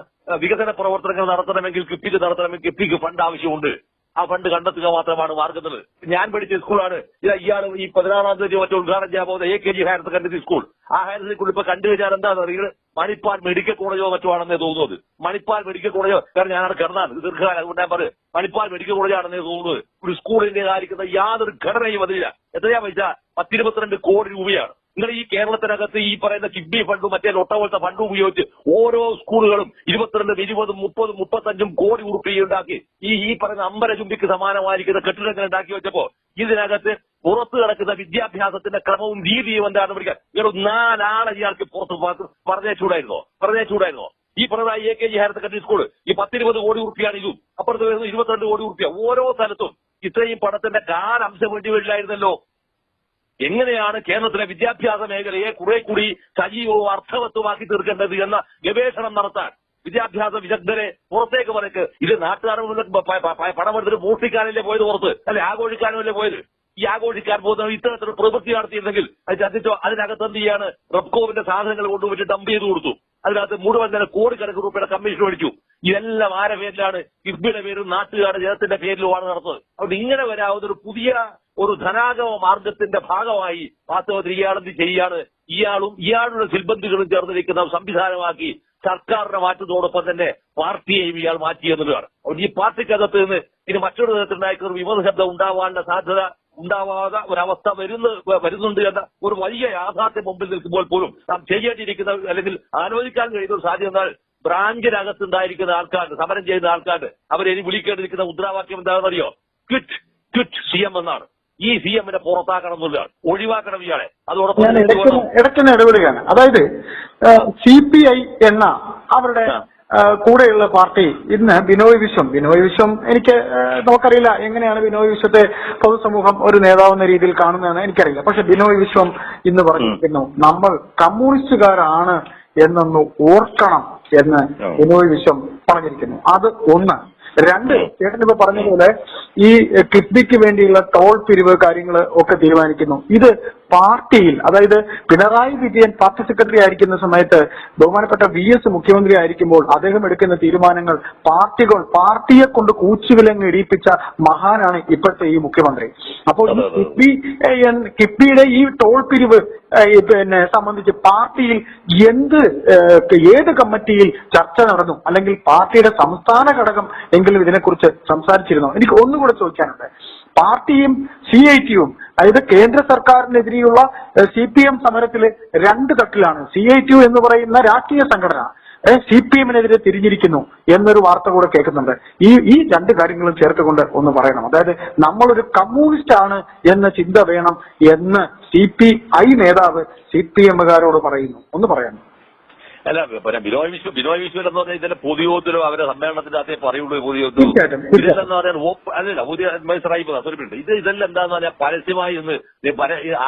വികസന പ്രവർത്തനങ്ങൾ നടത്തണമെങ്കിൽ കിഫ്ബിക്ക് നടത്തണമെങ്കിൽ കിഫ്ബിക്ക് ഫണ്ട് ആവശ്യമുണ്ട്. ആ ഫണ്ട് കണ്ടെത്തുക മാത്രമാണ് മാർഗത്തിൽ ഞാൻ പഠിച്ച സ്കൂളാണ്. ഇത് ഇയാൾ ഈ പതിനാറാം തീയതി മറ്റേ ഉദ്ഘാടനം ചെയ്യാൻ പോകുന്ന A K G higher secondary school ആ ഹയർ സെക്കൻഡറി സ്കൂൾ ഇപ്പൊ കണ്ടു കഴിഞ്ഞാൽ എന്താണെന്ന് അറിയുന്നത് മണിപ്പാൽ മെഡിക്കൽ കോളേജോ മറ്റോ ആണെന്നേ തോന്നുന്നത് മണിപ്പാൽ മെഡിക്കൽ കോളേജോ കാരണം ഞാനാണ് കിടന്നാണ്. ദീർഘകാലം അതുകൊണ്ട് ഞാൻ പറയും മണിപ്പാൽ മെഡിക്കൽ കോളേജ് ആണെന്നേ തോന്നുന്നത് ഒരു സ്കൂളിന്റെ കാര്യക്കുന്ന യാതൊരു ഘടനയും അതില്ല എത്രയാ പൈസ? പത്തിരുപത്തിരണ്ട് കോടി രൂപയാണ്. നിങ്ങൾ ഈ കേരളത്തിനകത്ത് ഈ പറയുന്ന കിഡ്നി ഫണ്ടും മറ്റേ ലൊട്ട പോലത്തെ ഫണ്ടും ഉപയോഗിച്ച് ഓരോ സ്കൂളുകളും ഇരുപത്തിരണ്ടും ഇരുപതും മുപ്പതും മുപ്പത്തഞ്ചും കോടി ഉറുപ്പിയുണ്ടാക്കി ഈ ഈ പറയുന്ന അമ്പര ചുംബിക്ക് സമാനമായിരിക്കുന്ന കെട്ടിടങ്ങൾ ഉണ്ടാക്കി വെച്ചപ്പോ ഇതിനകത്ത് പുറത്ത് കിടക്കുന്ന വിദ്യാഭ്യാസത്തിന്റെ ക്രമവും രീതിയും എന്താണെന്ന് പഠിക്കാൻ ഇയാൾ നാലാളെ ഇയാൾക്ക് പുറത്ത് പറഞ്ഞേച്ചൂടായിരുന്നോ പറഞ്ഞേച്ചൂടായിരുന്നോ ഈ പറഞ്ഞ A K G higher secondary school ഈ പത്തിരുപത് കോടി ഉറുപ്പിയാണ് ഇതും. അപ്പുറത്ത് വരുന്നത് ഇരുപത്തിരണ്ട് കോടി ഉറുപ്പിയ. ഓരോ സ്ഥലത്തും ഇത്രയും പണത്തിന്റെ കാലംശം വേണ്ടി വരില്ലായിരുന്നല്ലോ. എങ്ങനെയാണ് കേരളത്തിലെ വിദ്യാഭ്യാസ മേഖലയെ കുറെ കൂടി സജീവവും അർത്ഥവത്വമാക്കി തീർക്കേണ്ടത് എന്ന ഗവേഷണം നടത്താൻ വിദ്യാഭ്യാസ വിദഗ്ധരെ പുറത്തേക്ക് പറയ്ക്ക് ഇത് നാട്ടുകാരുടെ മുന്നിൽ പണമെടുത്തിട്ട് മോഷ്ടിക്കാനല്ലേ പോയത് പുറത്ത്? അല്ലെ ആഘോഷിക്കാനുമല്ലേ പോയത്? ഈ ആഘോഷിക്കാൻ പോകുന്ന ഇത്തരത്തിൽ പ്രവൃത്തി നടത്തിയിരുന്നെങ്കിൽ അത് ചതിച്ചോ അതിനകത്ത് എന്ത് ചെയ്യാണ്? റബ്കോവിന്റെ സാധനങ്ങൾ കൊണ്ടുപോയിട്ട് ഡംപ് ചെയ്ത് കൊടുത്തു. അതിനകത്ത് മുഴുവൻ തന്നെ കോടിക്കണക്കിന് രൂപയുടെ കമ്മീഷൻ മേടിച്ചു ഇതെല്ലാം ആരെ പേരിലാണ്? കിഫ്ബിയുടെ പേരും നാട്ടുകാരുടെ ജനത്തിന്റെ പേരിലുമാണ് നടത്തുന്നത്. അതുകൊണ്ട് ഇങ്ങനെ വരാവുന്ന ഒരു പുതിയ ഒരു ധനാഗമ മാർഗത്തിന്റെ ഭാഗമായി വാസ്തവത്തിൽ ഇയാളെന്ത് ചെയ്യാണ് ഇയാളും ഇയാളുടെ സിൽബന്ധികളും ചേർന്നിരിക്കുന്ന നിൽക്കുന്ന സംവിധാനമാക്കി സർക്കാരിനെ മാറ്റുന്നതോടൊപ്പം തന്നെ പാർട്ടിയെയും ഇയാൾ മാറ്റി എന്നുള്ളതാണ്. അതുകൊണ്ട് ഈ പാർട്ടിക്കകത്ത് നിന്ന് ഇനി മറ്റൊരു തരത്തിലുണ്ടായിരിക്കുന്ന ഒരു വിമത ശബ്ദം ഉണ്ടാവാനുള്ള സാധ്യത ഉണ്ടാവാതെ ഒരവസ്ഥ വരുന്ന വരുന്നുണ്ട് എന്ന ഒരു വലിയ യാഥാർത്ഥ്യം മുമ്പിൽ നിൽക്കുമ്പോൾ പോലും നാം ചെയ്യേണ്ടിയിരിക്കുന്ന അല്ലെങ്കിൽ ആലോചിക്കാൻ കഴിയുന്ന ഒരു സാധ്യത എന്നാൽ ബ്രാഞ്ചിനകത്ത് ഉണ്ടായിരിക്കുന്ന ആൾക്കാർ സമരം ചെയ്യുന്ന ആൾക്കാർ അവരെ വിളിക്കേണ്ടിരിക്കുന്ന മുദ്രാവാക്യം എന്താണെന്നറിയോ? ക്വിറ്റ് ക്വിറ്റ് സി എം എന്നാണ്. ഈ സി എമ്മിനെ പുറത്താക്കണം എന്നുള്ളതാണ്. ഒഴിവാക്കണം ഇയാളെ. അതോടൊപ്പം? ഇടയ്ക്കൊന്ന് ഇടപെടുകയാണ്. അതായത് സി പി ഐ എന്ന അവരുടെ കൂടെയുള്ള പാർട്ടി ഇന്ന് ബിനോയ് വിശ്വം. ബിനോയ് വിശ്വം എനിക്ക് നമുക്കറിയില്ല എങ്ങനെയാണ് ബിനോയ് വിശ്വത്തെ പൊതുസമൂഹം ഒരു നേതാവെന്ന രീതിയിൽ കാണുന്നതെന്ന് എനിക്കറിയില്ല. പക്ഷെ ബിനോയ് വിശ്വം ഇന്ന് പറഞ്ഞിരിക്കുന്നു നമ്മൾ കമ്മ്യൂണിസ്റ്റുകാരാണ് എന്നൊന്ന് ഓർക്കണം. എന്ന്. ബിനോയ് വിശ്വം പറഞ്ഞിരിക്കുന്നു അത് ഒന്ന് രണ്ട് ചേട്ടൻ ഇപ്പൊ പറഞ്ഞതുപോലെ ഈ കിഫ്ബിക്ക് വേണ്ടിയുള്ള ടോൾ പിരിവ് കാര്യങ്ങൾ ഒക്കെ തീരുമാനിക്കുന്നു ഇത് പാർട്ടിയിൽ അതായത് പിണറായി വിജയൻ പാർട്ടി സെക്രട്ടറി ആയിരിക്കുന്ന സമയത്ത് ബഹുമാനപ്പെട്ട വി എസ് മുഖ്യമന്ത്രി ആയിരിക്കുമ്പോൾ അദ്ദേഹം എടുക്കുന്ന തീരുമാനങ്ങൾ പാർട്ടികൾ പാർട്ടിയെ കൊണ്ട് കൂച്ചുവിലങ്ങ് ഇടിയിപ്പിച്ച മഹാനാണ് ഇപ്പോഴത്തെ ഈ മുഖ്യമന്ത്രി അപ്പോൾ ഈ. കിഫ്ബി കിഫ്ബിയുടെ ഈ ടോൾ പിരിവ് പിന്നെ സംബന്ധിച്ച് പാർട്ടിയിൽ എന്ത് ഏത് കമ്മിറ്റിയിൽ ചർച്ച നടന്നു? അല്ലെങ്കിൽ പാർട്ടിയുടെ സംസ്ഥാന ഘടകം എങ്കിലും ഇതിനെക്കുറിച്ച് സംസാരിച്ചിരുന്നോ? എനിക്ക് ഒന്നുകൂടെ ചോദിക്കാനുണ്ട്. പാർട്ടിയും സി ഐ ടിയും അതായത് കേന്ദ്ര സർക്കാരിനെതിരെയുള്ള സി പി എം സമരത്തിൽ രണ്ട് തട്ടിലാണ്. സി ഐ ടി എന്ന് പറയുന്ന രാഷ്ട്രീയ സംഘടന സി പി എമ്മിനെതിരെ തിരിഞ്ഞിരിക്കുന്നു എന്നൊരു വാർത്ത കൂടെ കേൾക്കുന്നുണ്ട്. ഈ ഈ രണ്ട് കാര്യങ്ങളും ചേർത്തുകൊണ്ട് ഒന്ന് പറയണം. അതായത് നമ്മളൊരു കമ്മ്യൂണിസ്റ്റ് ആണ് എന്ന ചിന്ത വേണം എന്ന് സി പി ഐ നേതാവ് സി പി എമ്മുകാരോട് പറയുന്നു. ഒന്ന് പറയണം അല്ല പിന്നെ ബിനോയ് വിശ്വ ബിനോയ് വിശ്വൻ എന്ന് പറഞ്ഞാൽ ഇതിന്റെ പൊതുയോഗത്തിലോ അവരെ സമ്മേളനത്തിന്റെ അകത്തേ പറയുള്ളൂ പൊതുയോഗത്തിലും ഇതെന്ന് പറഞ്ഞാൽ അല്ലല്ല പുതിയ അഡ്വൈസറായി സോറിപ്പിണ്ട് ഇത് ഇതെല്ലാം എന്താന്ന് പറഞ്ഞാൽ പരസ്യമായി ഇന്ന്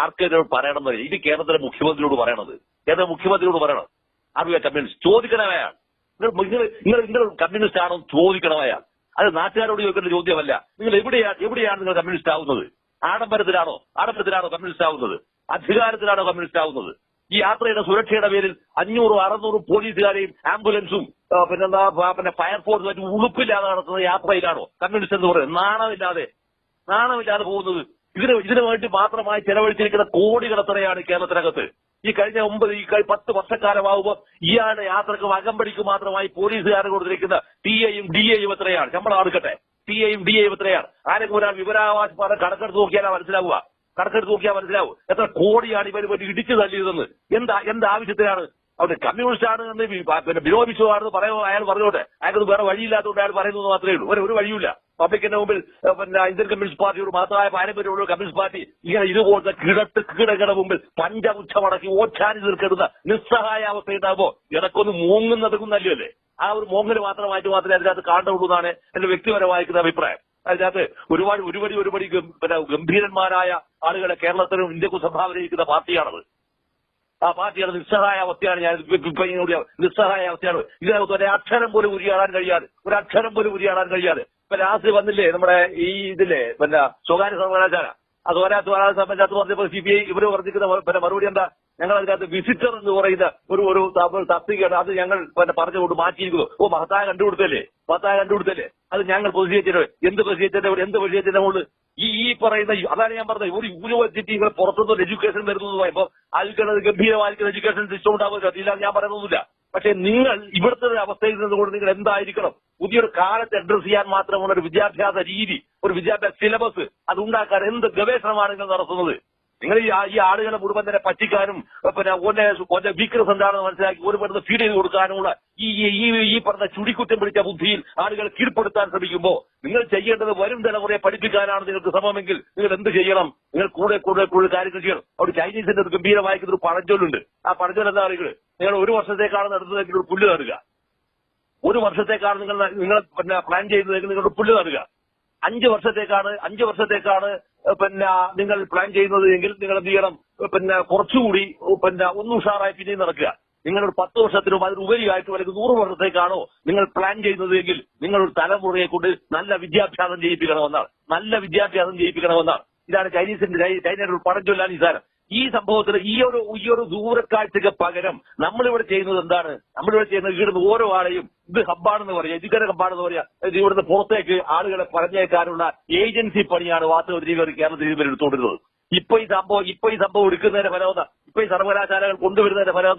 ആർക്കെതിരെ പറയണം എന്ന് ഇത് കേരളത്തിലെ മുഖ്യമന്ത്രിയോട് പറയണത്. കേരള മുഖ്യമന്ത്രിയോട് പറയണം. അറിയ കമ്മ്യൂണിസ്റ്റ്. ചോദിക്കണമയാൾ നിങ്ങൾ നിങ്ങൾ നിങ്ങൾ നിങ്ങൾ കമ്മ്യൂണിസ്റ്റ് ആണോ ചോദിക്കണമയാൾ അത് നാട്ടുകാരോട് ചോദിക്കേണ്ട ചോദ്യമല്ല. നിങ്ങൾ എവിടെയാണ് എവിടെയാണ് നിങ്ങൾ കമ്മ്യൂണിസ്റ്റ് ആവുന്നത്? ആഡംബരത്തിലാണോ? ആഡംബരത്തിലാണോ കമ്മ്യൂണിസ്റ്റ് ആവുന്നത്? അധികാരത്തിലാണോ കമ്മ്യൂണിസ്റ്റ് ആവുന്നത്? ഈ യാത്രയുടെ സുരക്ഷയുടെ പേരിൽ അഞ്ഞൂറും അറുന്നൂറും പോലീസുകാരെയും ആംബുലൻസും പിന്നെ പിന്നെന്താ പിന്നെ ഫയർഫോഴ്സ് മറ്റും ഉളുപ്പില്ലാതെ നടത്തുന്ന യാത്രയിലാണോ കമ്മ്യൂണിസ്റ്റ് എന്ന് പറയുന്നത്? നാണമില്ലാതെ. നാണമില്ലാതെ പോകുന്നത്. ഇതിന് ഇതിനു വേണ്ടി മാത്രമായി ചെലവഴിച്ചിരിക്കുന്ന കോടികൾ എത്രയാണ് കേരളത്തിനകത്ത്? ഈ കഴിഞ്ഞ ഒമ്പത് ഈ പത്ത് വർഷക്കാലമാകുമ്പോൾ ഇയാളുടെ യാത്രയ്ക്ക് അകമ്പടിക്ക് മാത്രമായി പോലീസുകാരെ കൊടുത്തിരിക്കുന്ന ടി എയും ഡി എയും എത്രയാണ്? ശമ്പളം അടുക്കട്ടെ ടി എയും ഡി എയും എത്രയാണ്? ആരെങ്കിലും ഒരാൾ വിവരാവകാശ പാഠം കണക്കെടുത്ത് നോക്കിയാലാ മനസ്സിലാവുക. കണക്കെടുത്ത് നോക്കിയാൽ മനസ്സിലാവും. എത്ര കോടിയാണ് ഇവർ പറ്റി ഇടിച്ചു തല്ലിയതെന്ന്. എന്താ എന്ത് ആവശ്യത്തിനാണ് അവിടെ കമ്മ്യൂണിസ്റ്റ് ആണ് എന്ന് പിന്നെ വിരോധിച്ചതാണെന്ന് പറയുമോ അയാൾ പറഞ്ഞോട്ടെ. അയാൾക്ക് വേറെ വഴിയില്ലാത്തതുകൊണ്ട് അയാൾ പറയുന്നത് മാത്രമേ ഉള്ളൂ. ഒരു ഒരു വഴിയില്ല പബ്ലിക്കിന്റെ മുമ്പിൽ പിന്നെ ഇന്ത്യൻ കമ്മ്യൂണിസ്റ്റ് പാർട്ടിയോട് മാത്രമായ പാരമ്പര്യമുള്ള കമ്മ്യൂണിസ്റ്റ് പാർട്ടി ഇങ്ങനെ ഇതുപോലത്തെ കിടട്ട് കീടങ്ങളുടെ മുമ്പിൽ പഞ്ചമുച്ചമടക്കി ഓച്ചാരി തീർക്കെടുത്ത നിസ്സഹായ അവസ്ഥയുണ്ടാകുമ്പോ ഇടക്കൊന്ന് മൂങ്ങുന്നതുന്നല്ലോ അല്ലേ ആ ഒരു മോങ്ങൽ മാത്രമായിട്ട് മാത്രമേ അതിനകത്ത് കാണുള്ളൂ എന്നാണ് എന്റെ വ്യക്തിപരമായിരിക്കുന്ന അഭിപ്രായം. അതിനകത്ത് ഒരുപാട് ഒരുപടി ഒരുപടി പിന്നെ ഗംഭീരന്മാരായ ആളുകളെ കേരളത്തിനും ഇന്ത്യക്കും സംഭാവന ചെയ്യുന്ന പാർട്ടിയാണത്. ആ പാർട്ടിയുടെ നിസ്സഹായ അവസ്ഥയാണ് ഞാൻ നിസ്സഹായ അവസ്ഥയാണ്. ഇതിനകത്ത് ഒരു അക്ഷരം പോലും ഉരിയാടാൻ കഴിയാതെ ഒരു അക്ഷരം പോലും ഉരിയാടാൻ കഴിയാതെ. ഇപ്പൊ ലാസ്റ്റ് വന്നില്ലേ നമ്മുടെ ഈ ഇതില്ലേ പിന്നെ സ്വകാര്യ സർവകലാശാല? സ്വകാര്യ സംബന്ധിച്ച് പറഞ്ഞപ്പോൾ സി ബി ഐ ഇവർ പറഞ്ഞിരിക്കുന്ന മറുപടി എന്താ? ഞങ്ങൾ അതിനകത്ത് വിസിറ്റർ എന്ന് പറയുന്ന ഒരു ഒരു തസ്തികയാണ്. അത് ഞങ്ങൾ പിന്നെ പറഞ്ഞുകൊണ്ട് മാറ്റിയിരിക്കുന്നു. ഓ മഹത്തായ കണ്ടുപിടുത്തല്ലേ? മഹത്തായ കണ്ടുപിടുത്തല്ലേ? അത് ഞങ്ങൾ പ്രസിദ്ധീകരിച്ചിട്ട് എന്ത് പ്രസിദ്ധീകരിച്ചതിന്റെ എന്ത് മുകളിൽ ഈ ഈ പറയുന്ന അതാണ് ഞാൻ പറഞ്ഞത്. ഒരു യൂണിവേഴ്സിറ്റികൾ പുറത്തുനിന്ന് എഡ്യൂക്കേഷൻ വരുന്നത് പറയുമ്പോൾ അതിൽ ഗംഭീരമായിരിക്കുന്ന എഡ്യൂക്കേഷൻ സിസ്റ്റം ഉണ്ടാവുക ഇല്ലാതെ ഞാൻ പറയുന്നൊന്നുമില്ല. പക്ഷെ നിങ്ങൾ ഇവിടുത്തെ ഒരു അവസ്ഥയിൽ നിന്നുകൊണ്ട് നിങ്ങൾ എന്തായിരിക്കണം? പുതിയൊരു കാലത്ത് അഡ്രസ് ചെയ്യാൻ മാത്രമുള്ള ഒരു വിദ്യാഭ്യാസ രീതി ഒരു വിദ്യാഭ്യാസ സിലബസ് അത് ഉണ്ടാക്കാൻ എന്ത് ഗവേഷണമാണ് നിങ്ങൾ നടത്തുന്നത്? നിങ്ങൾ ഈ ആളുകളെ മുഴുവൻ തന്നെ പറ്റിക്കാനും പിന്നെ ഓന്റെ ഓന്റെ വീക്ക്നസ് എന്താണെന്ന് മനസ്സിലാക്കി ഒരു പെടുന്ന ഫീഡ് ചെയ്ത് കൊടുക്കാനുമുള്ള ഈ ഈ- ഈ പറഞ്ഞ ചുടിക്കുറ്റം പിടിച്ച ബുദ്ധിയിൽ ആളുകളെ കീഴ്പ്പെടുത്താൻ ശ്രമിക്കുമ്പോൾ നിങ്ങൾ ചെയ്യേണ്ടത് വരും തലമുറയെ പഠിപ്പിക്കാനാണ് നിങ്ങൾക്ക് ശ്രമമെങ്കിൽ നിങ്ങൾ എന്ത് ചെയ്യണം? നിങ്ങൾ കൂടെ കൂടെ കൂടുതൽ കാര്യങ്ങൾ ചെയ്യണം. അവിടെ ചൈനീസിന്റെ ഒരു ഗംഭീരമായിരിക്കുന്ന ഒരു പഴഞ്ചൊല്ലുണ്ട്. ആ പഴഞ്ചൊല്ല എന്താ പറയുക നിങ്ങൾ ഒരു വർഷത്തേക്കാണ് നടത്തുന്നതെങ്കിൽ ഒരു പുല്ല് നടുക. ഒരു വർഷത്തേക്കാണ് നിങ്ങൾ നിങ്ങൾ പ്ലാൻ ചെയ്യുന്നതെങ്കിൽ നിങ്ങളുടെ പുല്ല് നടുക. അഞ്ച് വർഷത്തേക്കാണ് അഞ്ച് വർഷത്തേക്കാണ് പിന്നെ നിങ്ങൾ പ്ലാൻ ചെയ്യുന്നത് എങ്കിൽ നിങ്ങൾ എന്ത് ചെയ്യണം? പിന്നെ കുറച്ചുകൂടി പിന്നെ ഒന്ന് ഉഷാറായി പിന്നെയും നടക്കുക. നിങ്ങൾ ഒരു പത്ത് വർഷത്തിനും അതിലുപരിയായിട്ടും അല്ലെങ്കിൽ നൂറ് വർഷത്തേക്കാണോ നിങ്ങൾ പ്ലാൻ ചെയ്യുന്നത് എങ്കിൽ നിങ്ങൾ ഒരു തലമുറയെ കൊണ്ട് നല്ല വിദ്യാഭ്യാസം ചെയ്യിപ്പിക്കണമെന്നാണ്. നല്ല വിദ്യാഭ്യാസം ചെയ്യിപ്പിക്കണമെന്നാണ്. ഇതാണ് ചൈനീസിന്റെ ചൈനയുടെ ഒരു പടം ചൊല്ലാൻ ഈ സാധനം. ഈ സംഭവത്തിൽ ഈ ഒരു ഈ ഒരു ദൂരക്കാഴ്ചക്ക് പകരം നമ്മളിവിടെ ചെയ്യുന്നത് എന്താണ്? നമ്മളിവിടെ ചെയ്യുന്നത് ഇവിടുന്ന് ഓരോ ആളെയും ഇത് ഹബ്ബാണെന്ന് പറയാം ഇതിക്കര ഹബ്ബാണെന്ന് പറയാം ഇവിടുന്ന് പുറത്തേക്ക് ആളുകളെ പറഞ്ഞേക്കാനുള്ള ഏജൻസി പണിയാണ് വാസ്തവത്തിൽ ഇവർ കേരളത്തിൽ ഇവർ എടുത്തുകൊണ്ടിരുന്നത്. ഇപ്പൊ ഈ സംഭവം ഇപ്പൊ ഈ സംഭവം എടുക്കുന്നതിന്റെ ഫലമെന്താ? ഇപ്പൊ ഈ സർവകലാശാലകൾ കൊണ്ടുവരുന്നതിന്റെ ഫലം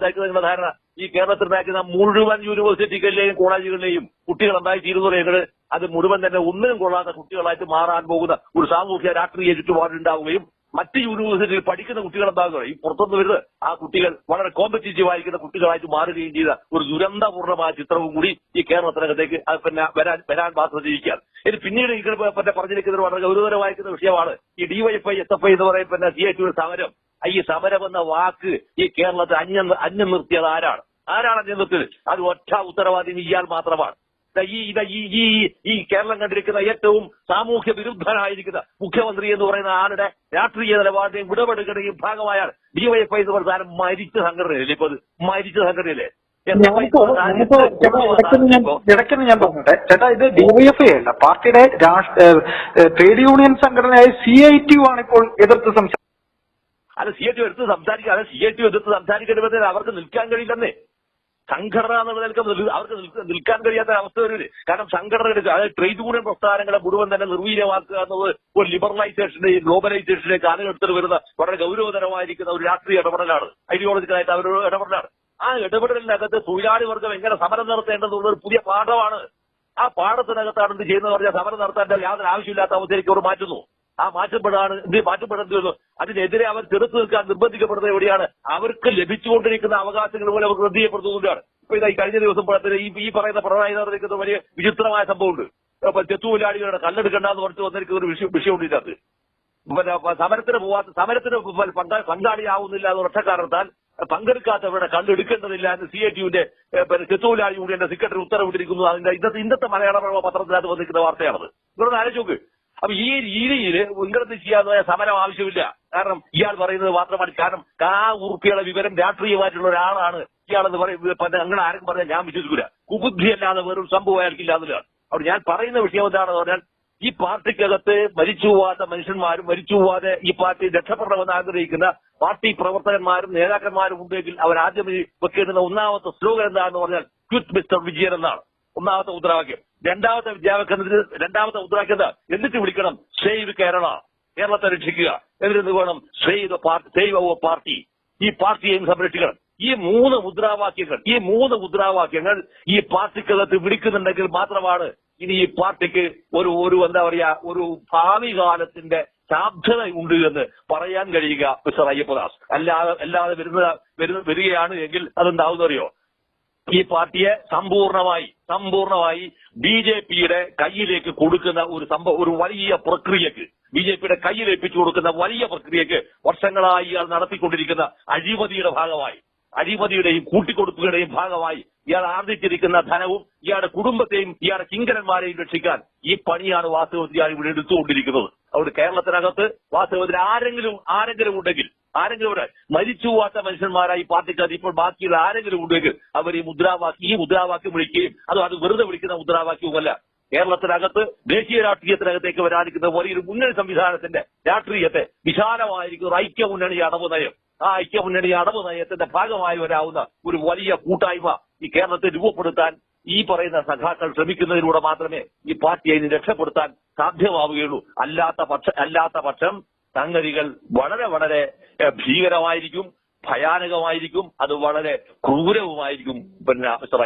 ധാരണ. ഈ കേരളത്തിൽ ഉണ്ടാക്കുന്ന മുഴുവൻ യൂണിവേഴ്സിറ്റികളിലെയും കോളേജുകളിലെയും കുട്ടികൾ എന്തായി തീരുന്നവരെങ്കിൽ അത് മുഴുവൻ തന്നെ ഒന്നിനും കൊള്ളാത്ത കുട്ടികളായിട്ട് മാറാൻ പോകുന്ന ഒരു സാമൂഹ്യ രാഷ്ട്രീയ ചുറ്റുപാടുണ്ടാവുകയും മറ്റ് യൂണിവേഴ്സിറ്റിയിൽ പഠിക്കുന്ന കുട്ടികൾ എന്താകുന്നത് ഈ പുറത്തുനിന്ന് വരുന്നത് ആ കുട്ടികൾ വളരെ കോമ്പറ്റീറ്റീവ് ആയിരിക്കുന്ന കുട്ടികളായിട്ട് മാറുകയും ചെയ്ത ഒരു ദുരന്തപൂർണമായ ചിത്രവും കൂടി ഈ കേരളത്തിനകത്തേക്ക് പിന്നെ വരാൻ വരാൻ ബാധ്യതയിരിക്കുകയാണ് ഇനി പിന്നീട് ഈ പിന്നെ പറഞ്ഞിരിക്കുന്ന ഒരു വളരെ ഗൗരവമായിരിക്കുന്ന വിഷയമാണ് ഈ ഡിവൈഎഫ്ഐ എസ് എഫ് ഐ എന്ന് പറയുന്ന പിന്നെ സി എച്ച് സമരം. ഈ സമരം എന്ന വാക്ക് ഈ കേരളത്തിൽ അന്യം അന്യം നിർത്തിയത് ആരാണ്? ആരാണ് അന്യം നിർത്തിയത്? അത് ഒറ്റ ഉത്തരവാദി ഇയാൾ മാത്രമാണ്. ഈ ഇതാ ഈ ഈ ഈ കേരളം കണ്ടിരിക്കുന്ന ഏറ്റവും സാമൂഹ്യ വിരുദ്ധനായിരിക്കുന്ന മുഖ്യമന്ത്രി എന്ന് പറയുന്ന ആളുടെ രാഷ്ട്രീയ നിലപാടിന്റെയും വിടപെടുകളുടെയും ഭാഗമായാണ് ഡിവൈഎഫ്ഐ എന്ന് പറഞ്ഞ സാധനം മരിച്ച സംഘടനയല്ലേ ഇപ്പൊ അത്? മരിച്ച സംഘടനയല്ലേ? ഇടയ്ക്കെന്ന് ഞാൻ പറഞ്ഞോട്ടെ. ചേട്ടാ ഇത് ഡിവൈഎഫ്ഐ അല്ല. പാർട്ടിയുടെ ട്രേഡ് യൂണിയൻ സംഘടനയായ സി ഐ ടി ആണ് ഇപ്പോൾ എതിർത്ത് സംസാരിക്കുന്നത്. അല്ല സി ഐ ടി എടുത്ത് സംസാരിക്കുക. അല്ല സി ഐ ടി എടുത്ത് സംസാരിക്കേണ്ടത് അവർക്ക് നിൽക്കാൻ കഴിയില്ലെന്നേ. സംഘടന എന്നുള്ള നിലയ്ക്ക് അവർക്ക് നിൽക്കാൻ കഴിയാത്ത അവസ്ഥ വരില്ലേ കാരണം സംഘടനയുടെ അതായത് ട്രേഡ് യൂണിയൻ പ്രസ്ഥാനങ്ങളെ മുഴുവൻ തന്നെ നിർവീര്യമാക്കുക എന്നത് ഒരു ലിബറലൈസേഷന്റെയും ഗ്ലോബലൈസേഷന്റെയും കാലഘട്ടത്തിൽ വരുന്ന വളരെ ഗൗരവതരമായിരിക്കുന്ന ഒരു രാഷ്ട്രീയ ഇടപെടലാണ്. ഐഡിയോളജിക്കലായിട്ട് അവരുടെ ഇടപെടലാണ്. ആ ഇടപെടലിനകത്ത് തൊഴിലാളി വർഗം എങ്ങനെ സമരം നടത്തേണ്ടതെന്നുള്ള ഒരു പുതിയ പാഠമാണ്. ആ പാഠത്തിനകത്താണ് എന്ത് ചെയ്യുന്നത് പറഞ്ഞാൽ സമരം നടത്താൻ യാതൊരു ആവശ്യമില്ലാത്ത അവസ്ഥയിലേക്ക് അവർ മാറ്റുന്നു. ആ മാറ്റപ്പെടാണ് മാറ്റപ്പെടേണ്ടി വരുന്നു അതിനെതിരെ അവർ ചെറുത്തു നിൽക്കാൻ നിർബന്ധിക്കപ്പെടുന്നത് എവിടെയാണ്? അവർക്ക് ലഭിച്ചുകൊണ്ടിരിക്കുന്ന അവകാശങ്ങൾ പോലെ അവർ റദ്ദ് ചെയ്യപ്പെടുന്നതുകൊണ്ടാണ് ഇപ്പൊ ഇതായി കഴിഞ്ഞ ദിവസം ഈ പറയുന്ന പിണറായി നടന്നിരിക്കുന്ന വലിയ വിചിത്രമായ സംഭവമുണ്ട്. അപ്പൊ ചെത്തുതൊഴിലാളികളുടെ കല്ലെടുക്കണ്ടെന്ന് പറഞ്ഞിട്ട് വന്നിരിക്കുന്ന ഒരു വിഷയം വിഷയമുണ്ട് ഇതിനകത്ത്. സമരത്തിന് പോവാത്ത സമരത്തിന് പങ്കാളിയാവുന്നില്ല എന്ന് ഒറ്റ കാരണത്താൽ പങ്കെടുക്കാത്തവരുടെ കണ്ടെടുക്കേണ്ടതില്ല എന്ന് സി ഐ ടിയുടെ പിന്നെ ചെത്തുതൊഴിലാളി യൂണിയന്റെ സെക്രട്ടറി ഉത്തരവിട്ടിരിക്കുന്നു. അതിന്റെ ഇന്നത്തെ ഇന്നത്തെ മലയാള പത്രത്തിനകത്ത് വന്നിരിക്കുന്ന വാർത്തയാണത്. നിങ്ങളൊന്ന് ആലോചിച്ച് നോക്ക്. അപ്പൊ ഈ രീതിയിൽ ഇങ്ങനത്തെ ചെയ്യാതെ സമരം ആവശ്യമില്ല. കാരണം ഇയാൾ പറയുന്നത് മാത്രമാണ് കാരണം കാ ഉറുപ്പിയുടെ വിവരം രാഷ്ട്രീയമായിട്ടുള്ള ഒരാളാണ്. ഇയാളെന്ന് പറയുന്നത് അങ്ങനെ ആരും പറഞ്ഞാൽ ഞാൻ വിശ്വസിക്കൂല. കുബുദ്ധി അല്ലാതെ വേറൊരു സംഭവം അയാൾക്കില്ല അതിലാണ് അവിടെ ഞാൻ പറയുന്ന വിഷയം എന്താണെന്ന് പറഞ്ഞാൽ ഈ പാർട്ടിക്കകത്ത് മരിച്ചു പോവാത്ത മനുഷ്യന്മാരും മരിച്ചു പോവാതെ ഈ പാർട്ടി രക്ഷപ്പെടണമെന്ന് ആഗ്രഹിക്കുന്ന പാർട്ടി പ്രവർത്തകന്മാരും നേതാക്കന്മാരും ഉണ്ടെങ്കിൽ അവർ ആദ്യം വെക്കേണ്ടുന്ന ഒന്നാമത്തെ സ്ലോഗൻ എന്താണെന്ന് പറഞ്ഞാൽ ക്വിറ്റ് മിസ്റ്റർ വിജയൻ എന്നാണ്. ഒന്നാമത്തെ മുദ്രാവാക്യം രണ്ടാമത്തെ വിദ്യാഭ്യാസത്തിന് രണ്ടാമത്തെ മുദ്രാവാക്യം എന്നിട്ട് വിളിക്കണം. സേവ് കേരള. കേരളത്തെ രക്ഷിക്കുക. എന്നിട്ട് വേണം? സേവ് പാർട്ടി സേവ് അവർ പാർട്ടി ഈ പാർട്ടിയെയും സംരക്ഷിക്കണം. ഈ മൂന്ന് മുദ്രാവാക്യങ്ങൾ ഈ മൂന്ന് മുദ്രാവാക്യങ്ങൾ ഈ പാർട്ടിക്കകത്ത് വിളിക്കുന്നുണ്ടെങ്കിൽ മാത്രമാണ് ഇനി ഈ പാർട്ടിക്ക് ഒരു ഒരു എന്താ പറയാ ഒരു ഭാവി കാലത്തിന്റെ സാധ്യത ഉണ്ട് എന്ന് പറയാൻ കഴിയുക മിസ്റ്റർ അയ്യപ്പദാസ്. അല്ലാതെ അല്ലാതെ വരുന്ന വരികയാണ് എങ്കിൽ അതെന്താവുന്ന അറിയോ ഈ പാർട്ടിയെ സമ്പൂർണമായി സമ്പൂർണമായി ബി ജെ പിയുടെ കയ്യിലേക്ക് കൊടുക്കുന്ന ഒരു സംഭവം ഒരു വലിയ പ്രക്രിയക്ക് ബി ജെ പിയുടെ കയ്യിലേൽപ്പിച്ചു കൊടുക്കുന്ന വലിയ പ്രക്രിയക്ക് വർഷങ്ങളായി അത് നടത്തിക്കൊണ്ടിരിക്കുന്ന അഴിമതിയുടെ ഭാഗമായി അഴിമതിയുടെയും കൂട്ടിക്കൊടുപ്പുകളുടെയും ഭാഗമായി ഇയാൾ ആർജിച്ചിരിക്കുന്ന ധനവും ഇയാളുടെ കുടുംബത്തെയും ഇയാളുടെ കിങ്കരന്മാരെയും രക്ഷിക്കാൻ ഈ പണിയാണ് വാസ്തവത്തിൽ ഇയാൾ ഇവിടെ എടുത്തുകൊണ്ടിരിക്കുന്നത്. അതുകൊണ്ട് കേരളത്തിനകത്ത് വാസ്തവത്തിൽ ആരെങ്കിലും ആരെങ്കിലും ഉണ്ടെങ്കിൽ ആരെങ്കിലും ഒരാൾ മരിച്ചു പോവാത്ത മനുഷ്യന്മാരായി പാർട്ടിക്കകത്ത് ഇപ്പോൾ ബാക്കിയുള്ള ആരെങ്കിലും ഉണ്ടെങ്കിൽ അവർ ഈ മുദ്രാവാക്യം ഈ മുദ്രാവാക്യം വിളിക്കുകയും അത് അത് വെറുതെ വിളിക്കുന്ന മുദ്രാവാക്യവുമല്ല. കേരളത്തിനകത്ത് ദേശീയ രാഷ്ട്രീയത്തിനകത്തേക്ക് വരാനിരിക്കുന്ന ഒരു മുന്നണി സംവിധാനത്തിന്റെ രാഷ്ട്രീയത്തെ വിശാലമായിരിക്കുന്ന ഐക്യ മുന്നണി അടവ് നയം ആ ഐക്യ മുന്നണി അടവ് നയത്തിന്റെ ഭാഗമായി വരാവുന്ന ഒരു വലിയ കൂട്ടായ്മ ഈ കേരളത്തെ രൂപപ്പെടുത്താൻ ഈ പറയുന്ന സഖാക്കൾ ശ്രമിക്കുന്നതിലൂടെ മാത്രമേ ഈ പാർട്ടിയെ ഇനി രക്ഷപ്പെടുത്താൻ സാധ്യമാവുകയുള്ളൂ. അല്ലാത്ത പക്ഷ അല്ലാത്ത പക്ഷം സംഗതികൾ വളരെ വളരെ ഭീകരമായിരിക്കും ഭയാനകമായിരിക്കും അത് വളരെ ക്രൂരവുമായിരിക്കും പിന്നെ മിസ്റ്റർ